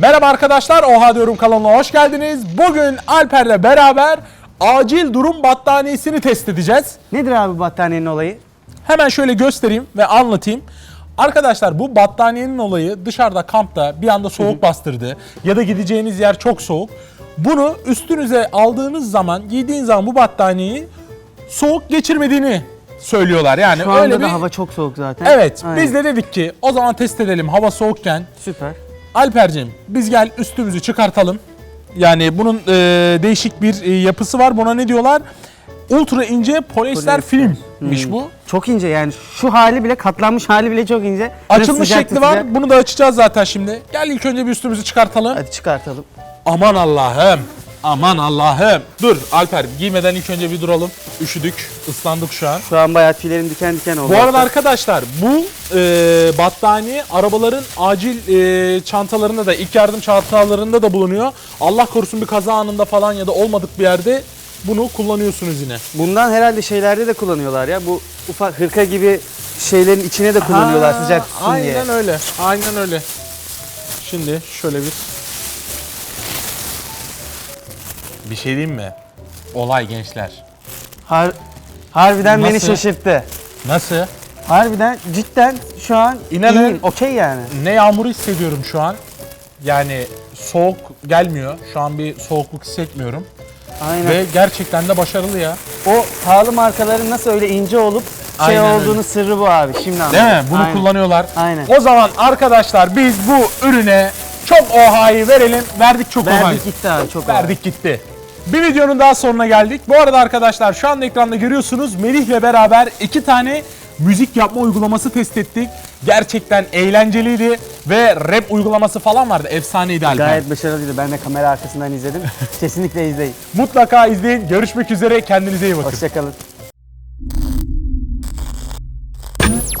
Merhaba arkadaşlar, Oha Diyorum kanalına hoş geldiniz. Bugün Alper'le beraber acil durum battaniyesini test edeceğiz. Nedir abi battaniyenin olayı? Hemen şöyle göstereyim ve anlatayım. Arkadaşlar bu battaniyenin olayı dışarıda kampta bir anda soğuk bastırdı ya da gideceğiniz yer çok soğuk. Bunu üstünüze aldığınız zaman, giydiğiniz zaman bu battaniyeyi soğuk geçirmediğini söylüyorlar. Yani Şu anda öyle da bir hava çok soğuk zaten. Evet, Aynen. biz de dedik ki o zaman test edelim hava soğukken. Süper. Alper'cim biz gel üstümüzü çıkartalım. Yani bunun e, değişik bir e, yapısı var. Buna ne diyorlar? Ultra ince polyester filmmiş bu. Çok ince yani şu hali bile katlanmış hali bile çok ince. Açılmış sıcak şekli var. tutacak. Bunu da açacağız zaten şimdi. Gel ilk önce bir üstümüzü çıkartalım. Hadi çıkartalım. Aman Allah'ım. Aman Allah'ım. Dur Alper giymeden ilk önce bir duralım. Üşüdük, ıslandık şu an. Şu an bayağı tüylerim diken diken oldu. Bu arada arkadaşlar bu e, battaniye arabaların acil e, çantalarında da ilk yardım çantalarında da bulunuyor. Allah korusun bir kaza anında falan ya da olmadık bir yerde bunu kullanıyorsunuz yine. Bundan herhalde şeylerde de kullanıyorlar ya. Bu ufak hırka gibi şeylerin içine de kullanıyorlar Ha, sıcak tutsun aynen diye. öyle. Aynen öyle. Şimdi şöyle bir bir şey diyeyim mi? Olay gençler. Har harbiden beni Nasıl? şaşırttı. Nasıl? Harbiden cidden şu an İnanın- iyiyim. Okey yani. Ne yağmuru hissediyorum şu an. Yani soğuk gelmiyor. Şu an bir soğukluk hissetmiyorum. Aynen. Ve gerçekten de başarılı ya. O pahalı markaların nasıl öyle ince olup şey Aynen olduğunu öyle. sırrı bu abi. Şimdi anladım. Değil mi? Bunu Aynen. kullanıyorlar. Aynen. O zaman arkadaşlar biz bu ürüne çok ohayı verelim. Verdik çok ohayı. Verdik gitti abi çok Verdik gitti. Bir videonun daha sonuna geldik. Bu arada arkadaşlar şu anda ekranda görüyorsunuz Melih'le beraber iki tane müzik yapma uygulaması test ettik. Gerçekten eğlenceliydi ve rap uygulaması falan vardı. Efsaneydi Alper. Gayet başarılıydı. Ben de kamera arkasından izledim. Kesinlikle izleyin. Mutlaka izleyin. Görüşmek üzere. Kendinize iyi bakın. Hoşçakalın.